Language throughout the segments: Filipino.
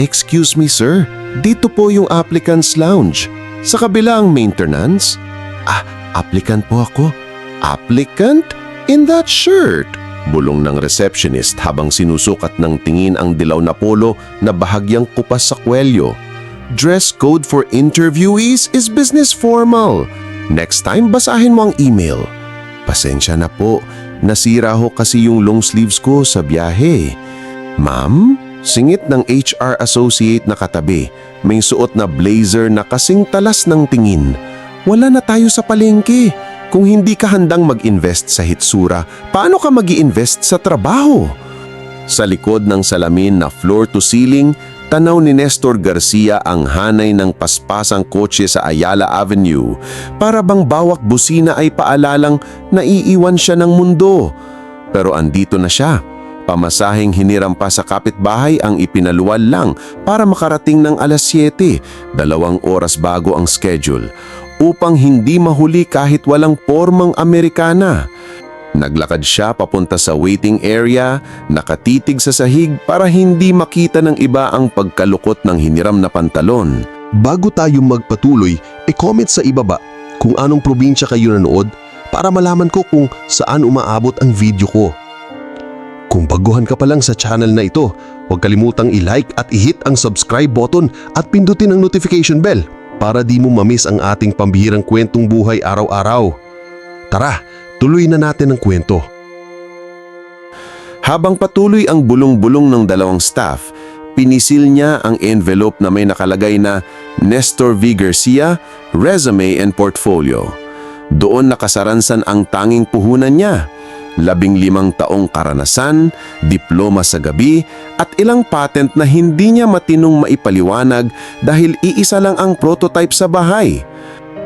Excuse me sir, dito po yung applicant's lounge. Sa kabila ang maintenance. Ah, applicant po ako. Applicant? In that shirt? Bulong ng receptionist habang sinusukat ng tingin ang dilaw na polo na bahagyang kupas sa kwelyo. Dress code for interviewees is business formal. Next time, basahin mo ang email. Pasensya na po, nasira ho kasi yung long sleeves ko sa biyahe. Ma'am, singit ng HR associate na katabi. May suot na blazer na kasing talas ng tingin. Wala na tayo sa palengke. Kung hindi ka handang mag-invest sa hitsura, paano ka mag invest sa trabaho? Sa likod ng salamin na floor to ceiling, tanaw ni Nestor Garcia ang hanay ng paspasang kotse sa Ayala Avenue para bang bawak busina ay paalalang naiiwan siya ng mundo. Pero andito na siya. Pamasahing hiniram pa sa kapitbahay ang ipinaluwal lang para makarating ng alas 7, dalawang oras bago ang schedule, upang hindi mahuli kahit walang formang Amerikana. Naglakad siya papunta sa waiting area, nakatitig sa sahig para hindi makita ng iba ang pagkalukot ng hiniram na pantalon. Bago tayo magpatuloy, e-comment sa ibaba kung anong probinsya kayo nanood para malaman ko kung saan umaabot ang video ko. Kung baguhan ka pa lang sa channel na ito, huwag kalimutang i-like at i-hit ang subscribe button at pindutin ang notification bell para di mo mamiss ang ating pambihirang kwentong buhay araw-araw. Tara, tuloy na natin ang kwento. Habang patuloy ang bulong-bulong ng dalawang staff, pinisil niya ang envelope na may nakalagay na Nestor V. Garcia, Resume and Portfolio. Doon nakasaransan ang tanging puhunan niya, labing limang taong karanasan, diploma sa gabi, at ilang patent na hindi niya matinong maipaliwanag dahil iisa lang ang prototype sa bahay.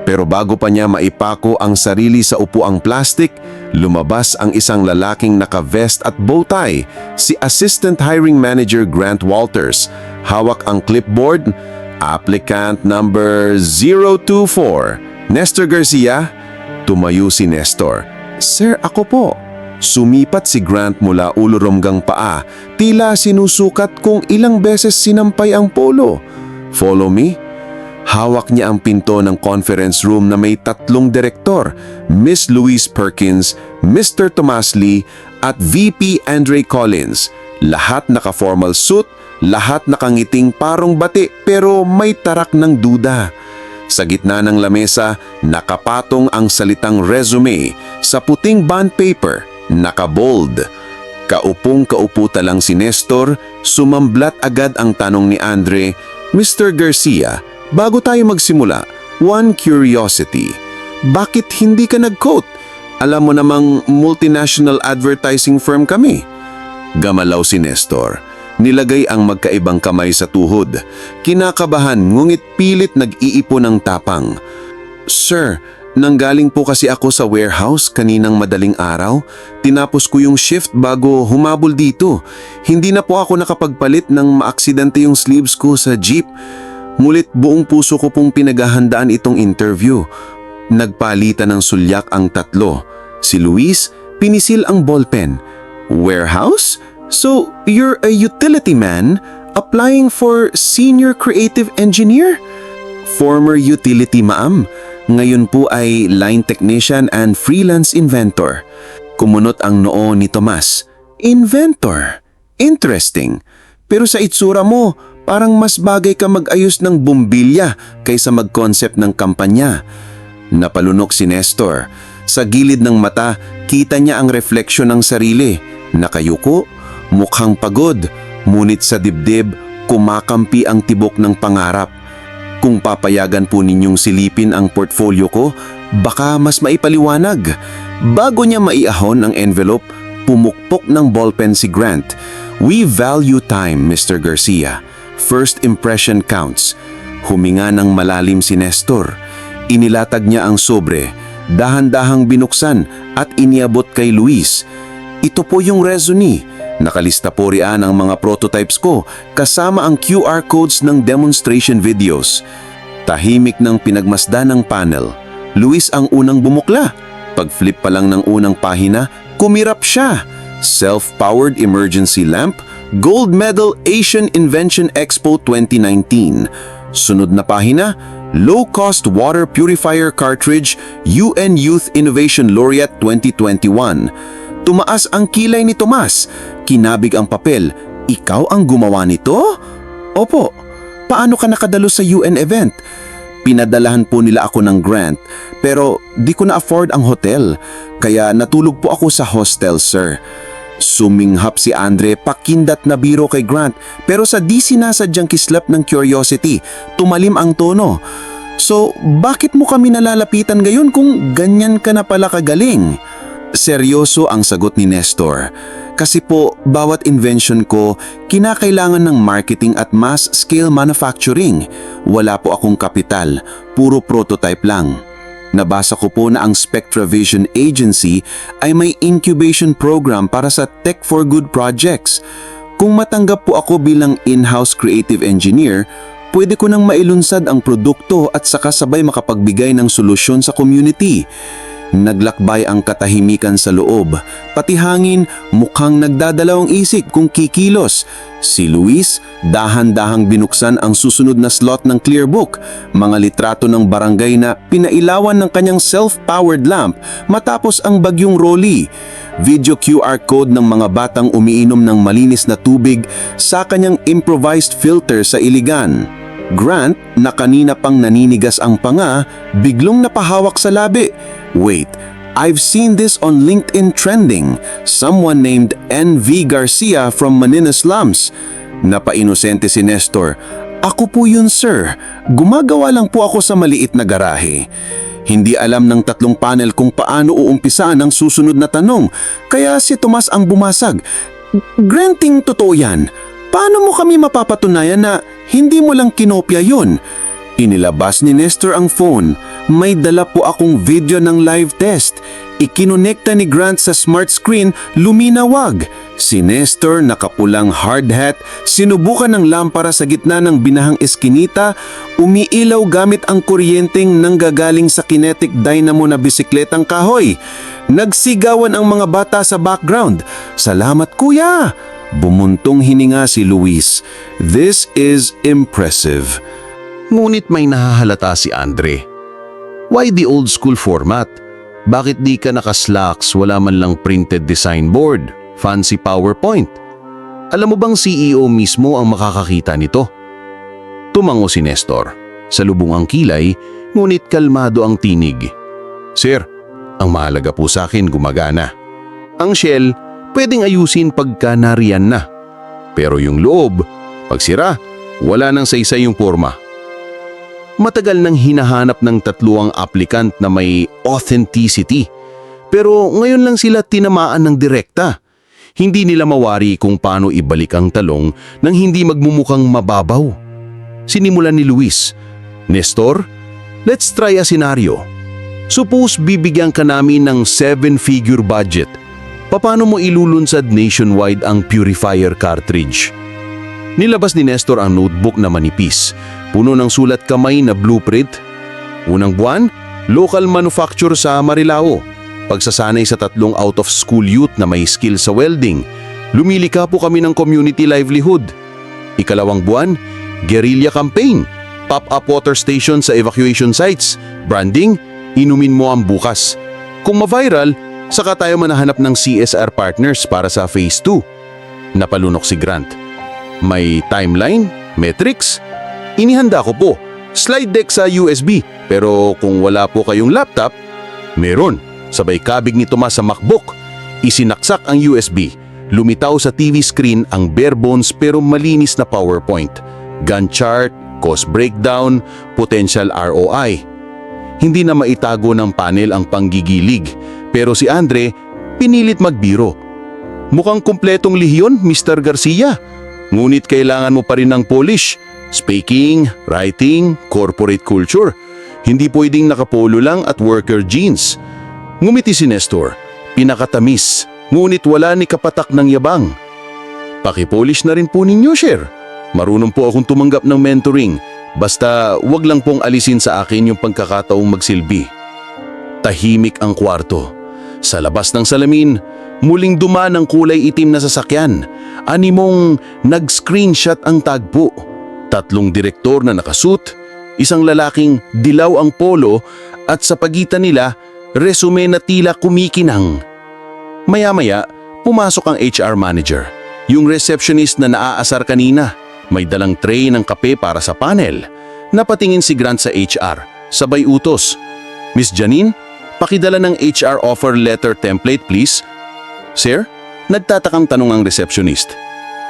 Pero bago pa niya maipako ang sarili sa upuang plastic, lumabas ang isang lalaking naka-vest at bowtie, si Assistant Hiring Manager Grant Walters. Hawak ang clipboard, applicant number 024. Nestor Garcia? Tumayo si Nestor. Sir, ako po. Sumipat si Grant mula ulo romgang paa, tila sinusukat kung ilang beses sinampay ang polo. Follow me? Hawak niya ang pinto ng conference room na may tatlong direktor, Miss Louise Perkins, Mr. Tomas Lee, at VP Andre Collins. Lahat naka-formal suit, lahat nakangiting parong bati pero may tarak ng duda. Sa gitna ng lamesa, nakapatong ang salitang resume sa puting bond paper, nakabold. Kaupong kaupo lang si Nestor, sumamblat agad ang tanong ni Andre, Mr. Garcia, bago tayo magsimula, one curiosity. Bakit hindi ka nag-quote? Alam mo namang multinational advertising firm kami. Gamalaw si Nestor. Nilagay ang magkaibang kamay sa tuhod. Kinakabahan ngunit pilit nag-iipon ng tapang. Sir, nanggaling po kasi ako sa warehouse kaninang madaling araw. Tinapos ko yung shift bago humabol dito. Hindi na po ako nakapagpalit ng maaksidente yung sleeves ko sa jeep. Ngulit buong puso ko pong pinaghahandaan itong interview. Nagpalitan ng sulyak ang tatlo. Si Luis, pinisil ang ballpen. Warehouse? So, you're a utility man applying for senior creative engineer? Former utility ma'am. Ngayon po ay line technician and freelance inventor. Kumunot ang noo ni Tomas. Inventor? Interesting. Pero sa itsura mo, parang mas bagay ka mag-ayos ng bumbilya kaysa mag-concept ng kampanya. Napalunok si Nestor. Sa gilid ng mata, kita niya ang refleksyon ng sarili. Nakayuko, mukhang pagod, ngunit sa dibdib, kumakampi ang tibok ng pangarap. Kung papayagan po ninyong silipin ang portfolio ko, baka mas maipaliwanag. Bago niya maiahon ang envelope, pumukpok ng ballpen si Grant. We value time, Mr. Garcia. First impression counts. Huminga ng malalim si Nestor. Inilatag niya ang sobre, dahan-dahang binuksan at iniabot kay Luis. Ito po yung resume. Nakalista po riyan ang mga prototypes ko kasama ang QR codes ng demonstration videos. Tahimik ng pinagmasdan ng panel. Luis ang unang bumukla. Pag-flip pa lang ng unang pahina, kumirap siya. Self-powered emergency lamp, Gold Medal Asian Invention Expo 2019. Sunod na pahina, Low Cost Water Purifier Cartridge UN Youth Innovation Laureate 2021. Tumaas ang kilay ni Tomas. Kinabig ang papel. Ikaw ang gumawa nito? Opo. Paano ka nakadalo sa UN event? Pinadalahan po nila ako ng grant pero di ko na-afford ang hotel kaya natulog po ako sa hostel sir. Suminghap si Andre pakindat na biro kay Grant pero sa di sinasadyang kislap ng curiosity, tumalim ang tono. So bakit mo kami nalalapitan ngayon kung ganyan ka na pala kagaling? Seryoso ang sagot ni Nestor. Kasi po, bawat invention ko, kinakailangan ng marketing at mass scale manufacturing. Wala po akong kapital, puro prototype lang. Nabasa ko po na ang Spectra Vision Agency ay may incubation program para sa Tech for Good projects. Kung matanggap po ako bilang in-house creative engineer, pwede ko nang mailunsad ang produkto at saka sabay makapagbigay ng solusyon sa community. Naglakbay ang katahimikan sa loob, pati hangin mukhang nagdadalawang isip kung kikilos. Si Luis, dahan-dahang binuksan ang susunod na slot ng clear book, mga litrato ng barangay na pinailawan ng kanyang self-powered lamp matapos ang bagyong Rolly. Video QR code ng mga batang umiinom ng malinis na tubig sa kanyang improvised filter sa Iligan. Grant, na kanina pang naninigas ang panga, biglong napahawak sa labi. Wait, I've seen this on LinkedIn trending. Someone named NV Garcia from Manila Slums. Napainosente si Nestor. Ako po yun sir. Gumagawa lang po ako sa maliit na garahe. Hindi alam ng tatlong panel kung paano uumpisaan ang susunod na tanong, kaya si Tomas ang bumasag. Granting totoo yan, paano mo kami mapapatunayan na hindi mo lang kinopya yun? Inilabas ni Nestor ang phone. May dala po akong video ng live test. Ikinonekta ni Grant sa smart screen, luminawag. Si Nestor, nakapulang hard hat, sinubukan ng lampara sa gitna ng binahang eskinita, umiilaw gamit ang kuryenteng nanggagaling sa kinetic dynamo na bisikletang kahoy. Nagsigawan ang mga bata sa background. Salamat kuya! Bumuntong hininga si Luis. This is impressive. Ngunit may nahahalata si Andre. Why the old school format? Bakit di ka naka-slacks, wala man lang printed design board, fancy PowerPoint? Alam mo bang CEO mismo ang makakakita nito? Tumango si Nestor. Sa lubong ang kilay, ngunit kalmado ang tinig. Sir, ang mahalaga po sa akin gumagana. Ang shell, pwedeng ayusin pagka nariyan na. Pero yung loob, pag sira, wala nang saysay yung forma. Matagal nang hinahanap ng tatluang applicant na may authenticity. Pero ngayon lang sila tinamaan ng direkta. Hindi nila mawari kung paano ibalik ang talong nang hindi magmumukhang mababaw. Sinimulan ni Luis, Nestor, let's try a scenario. Suppose bibigyan ka namin ng seven-figure budget. Paano mo ilulunsad nationwide ang purifier cartridge? Nilabas ni Nestor ang notebook na manipis, puno ng sulat kamay na blueprint. Unang buwan, local manufacture sa Marilao. Pagsasanay sa tatlong out-of-school youth na may skill sa welding. Lumilika po kami ng community livelihood. Ikalawang buwan, guerrilla campaign. Pop-up water station sa evacuation sites. Branding, inumin mo ang bukas. Kung ma-viral, saka tayo manahanap ng CSR partners para sa phase 2. Napalunok si Grant. May timeline? Metrics? Inihanda ko po. Slide deck sa USB. Pero kung wala po kayong laptop, meron. Sabay kabig ni Tomas sa MacBook. Isinaksak ang USB. Lumitaw sa TV screen ang bare bones pero malinis na PowerPoint. Gantt chart, cost breakdown, potential ROI. Hindi na maitago ng panel ang panggigilig. Pero si Andre, pinilit magbiro. Mukhang kumpletong lihiyon, Mr. Garcia. Ngunit kailangan mo pa rin ng polish. Speaking, writing, corporate culture. Hindi pwedeng nakapolo lang at worker jeans. Ngumiti si Nestor. Pinakatamis, ngunit wala ni kapatak ng yabang. Pakipolish na rin po ninyo, Sher. Marunong po akong tumanggap ng mentoring. Basta wag lang pong alisin sa akin yung pagkakataong magsilbi. Tahimik ang kwarto. Sa labas ng salamin, Muling dumaan ang kulay itim na sasakyan. Animong nag-screenshot ang tagpo. Tatlong direktor na nakasuit, isang lalaking dilaw ang polo at sa pagitan nila, resume na tila kumikinang. Maya-maya, pumasok ang HR manager. Yung receptionist na naaasar kanina. May dalang tray ng kape para sa panel. Napatingin si Grant sa HR. Sabay utos. Miss Janine, pakidala ng HR offer letter template please. Sir, nagtatakang tanong ang receptionist.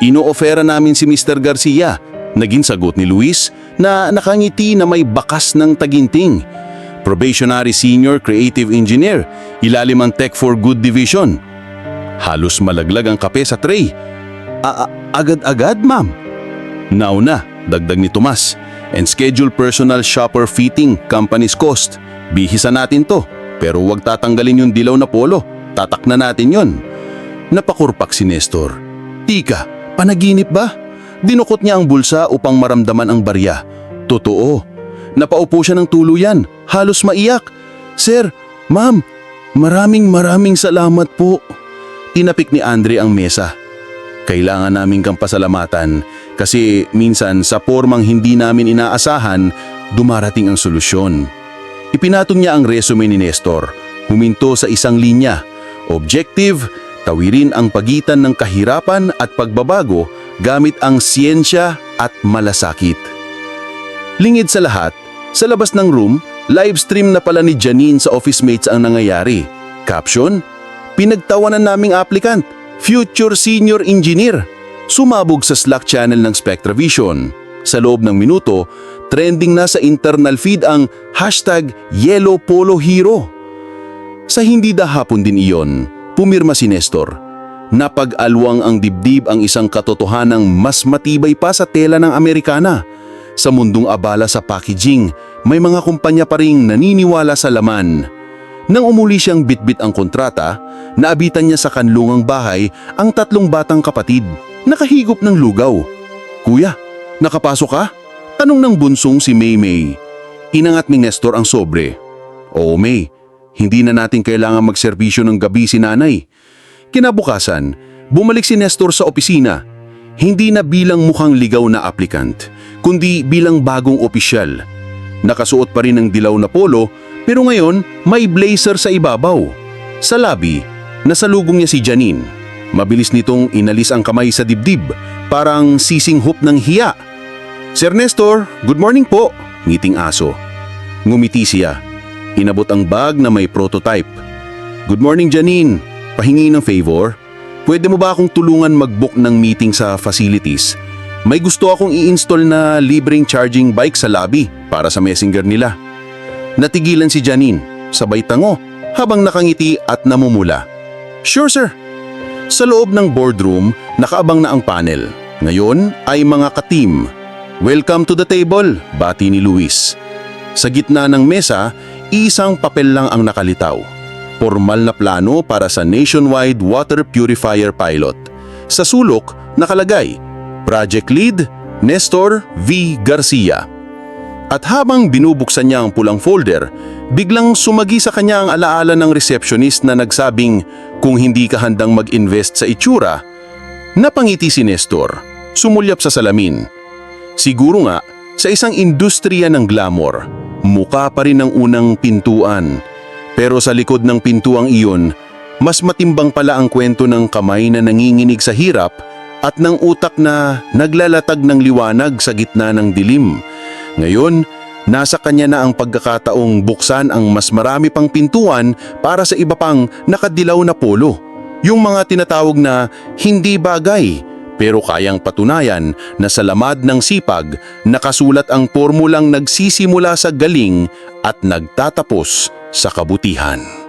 Ino-ofera namin si Mr. Garcia. Naging sagot ni Luis na nakangiti na may bakas ng taginting. Probationary Senior Creative Engineer, ilalim ang Tech for Good Division. Halos malaglag ang kape sa tray. Agad-agad, ma'am. Now na, dagdag ni Tomas. And schedule personal shopper fitting, company's cost. Bihisa natin to, pero huwag tatanggalin yung dilaw na polo. Tatak na natin yon. Napakurpak si Nestor. Tika, panaginip ba? Dinukot niya ang bulsa upang maramdaman ang barya. Totoo. Napaupo siya ng tuluyan, halos maiyak. Sir, ma'am, maraming maraming salamat po. Tinapik ni Andre ang mesa. Kailangan namin kang pasalamatan kasi minsan sa formang hindi namin inaasahan, dumarating ang solusyon. Ipinatong niya ang resume ni Nestor, huminto sa isang linya. Objective, tawirin ang pagitan ng kahirapan at pagbabago gamit ang siyensya at malasakit. Lingid sa lahat, sa labas ng room, live stream na pala ni Janine sa office mates ang nangyayari. Caption, Pinagtawanan naming applicant, future senior engineer. Sumabog sa Slack channel ng Spectravision. Sa loob ng minuto, trending na sa internal feed ang hashtag Yellow Polo Hero. Sa hindi dahapon din iyon, pumirma si Nestor. Napag-alwang ang dibdib ang isang katotohanang mas matibay pa sa tela ng Amerikana. Sa mundong abala sa packaging, may mga kumpanya pa ring naniniwala sa laman. Nang umuli siyang bitbit ang kontrata, naabitan niya sa kanlungang bahay ang tatlong batang kapatid, nakahigop ng lugaw. Kuya, nakapasok ka? Tanong ng bunsong si Maymay. Inangat ni Nestor ang sobre. Oo May, hindi na natin kailangan magserbisyo ng gabi si nanay. Kinabukasan, bumalik si Nestor sa opisina. Hindi na bilang mukhang ligaw na applicant, kundi bilang bagong opisyal. Nakasuot pa rin ng dilaw na polo pero ngayon may blazer sa ibabaw. Sa labi, nasalubong niya si Janine. Mabilis nitong inalis ang kamay sa dibdib, parang sising hoop ng hiya. Sir Nestor, good morning po, ngiting aso. Ngumiti siya. Inabot ang bag na may prototype. Good morning Janine, pahingi ng favor. Pwede mo ba akong tulungan mag-book ng meeting sa facilities? May gusto akong i-install na libreng charging bike sa lobby para sa messenger nila. Natigilan si Janine, sabay tango, habang nakangiti at namumula. Sure sir. Sa loob ng boardroom, nakaabang na ang panel. Ngayon ay mga ka-team. Welcome to the table, bati ni Luis. Sa gitna ng mesa, isang papel lang ang nakalitaw. Formal na plano para sa nationwide water purifier pilot. Sa sulok, nakalagay, Project Lead, Nestor V. Garcia. At habang binubuksan niya ang pulang folder, biglang sumagi sa kanya ang alaala ng receptionist na nagsabing kung hindi ka handang mag-invest sa itsura, napangiti si Nestor, sumulyap sa salamin. Siguro nga, sa isang industriya ng glamour, muka pa rin ang unang pintuan. Pero sa likod ng pintuang iyon, mas matimbang pala ang kwento ng kamay na nanginginig sa hirap at ng utak na naglalatag ng liwanag sa gitna ng dilim. Ngayon, nasa kanya na ang pagkakataong buksan ang mas marami pang pintuan para sa iba pang nakadilaw na polo. Yung mga tinatawag na hindi bagay pero kayang patunayan na sa lamad ng sipag nakasulat ang pormulang nagsisimula sa galing at nagtatapos sa kabutihan.